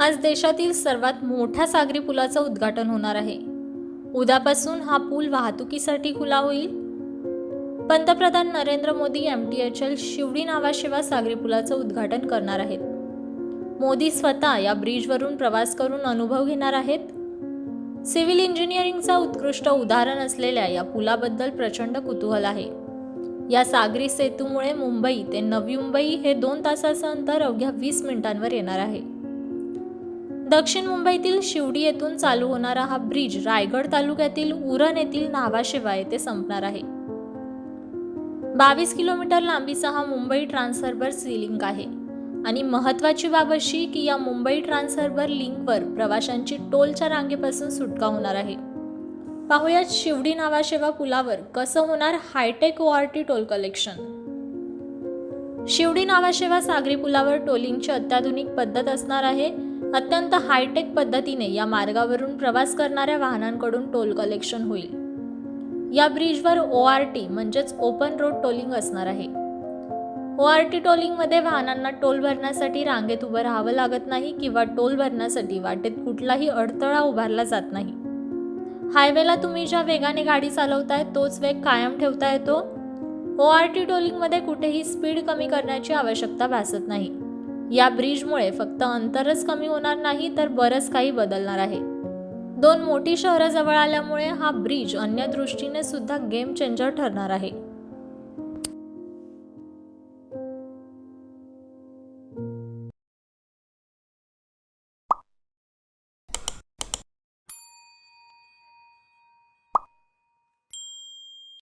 आज देशातील सर्वात मोठ्या सागरी पुलाचं उद्घाटन होणार आहे. उद्यापासून हा पूल वाहतुकीसाठी खुला होईल. पंतप्रधान Narendra Modi M T H L Shivdi Nhava Sheva सागरी पुलाचं उद्घाटन करणार आहेत. मोदी स्वतः या ब्रिजवरून प्रवास करून अनुभव घेणार आहेत. सिव्हिल इंजिनिअरिंगचा उत्कृष्ट उदाहरण असलेल्या या पुलाबद्दल प्रचंड कुतूहल आहे. या सागरी सेतूमुळे मुंबई ते नवी मुंबई हे दोन तासाचं अंतर अवघ्या वीस मिनिटांवर येणार आहे. दक्षिण मुंबईतील शिवडी येथून चालू होणारा हा ब्रिज रायगड तालुक्यातील उरण येथील नावाशिवा येथे संपणार आहे. बावीस किलोमीटर लांबीचा हा मुंबई ट्रान्सफर्बर सी लिंक आहे. आणि महत्वाची बाब अशी की या मुंबई ट्रान्सफर्बर लिंकवर प्रवाशांची टोलच्या रांगेपासून सुटका होणार आहे. पाहुयात शिवडी नावाशेवा पुलावर कसं होणार hitech O R T toll collection. Shivdi Nhava Sheva सागरी पुलावर टोलिंगची अत्याधुनिक पद्धत असणार आहे. अत्यंत हायटेक पद्धतीने या मार्गावरून प्रवास करणाऱ्या वाहनांकडून टोल कलेक्शन होईल. या ब्रिजवर ओ आर टी म्हणजेच ओपन रोड टोलिंग असणार आहे. ओ आर टी टोलिंगमध्ये वाहनांना टोल भरण्यासाठी रांगेत उभं राहावं लागत नाही किंवा टोल भरण्यासाठी वाटेत कुठलाही अडथळा उभारला जात नाही. हायवेला तुम्ही ज्या वेगाने गाडी चालवताय तोच वेग कायम ठेवता येतो. ओ आर टी टोलिंगमध्ये कुठेही स्पीड कमी करण्याची आवश्यकता भासत नाही. या ब्रिजमुळे फक्त अंतरच कमी होणार नाही तर बरंच काही बदलणार आहे. दोन मोठी शहरं जवळ आल्यामुळे हा ब्रिज अन्य दृष्टीने सुद्धा गेम चेंजर ठरणार आहे.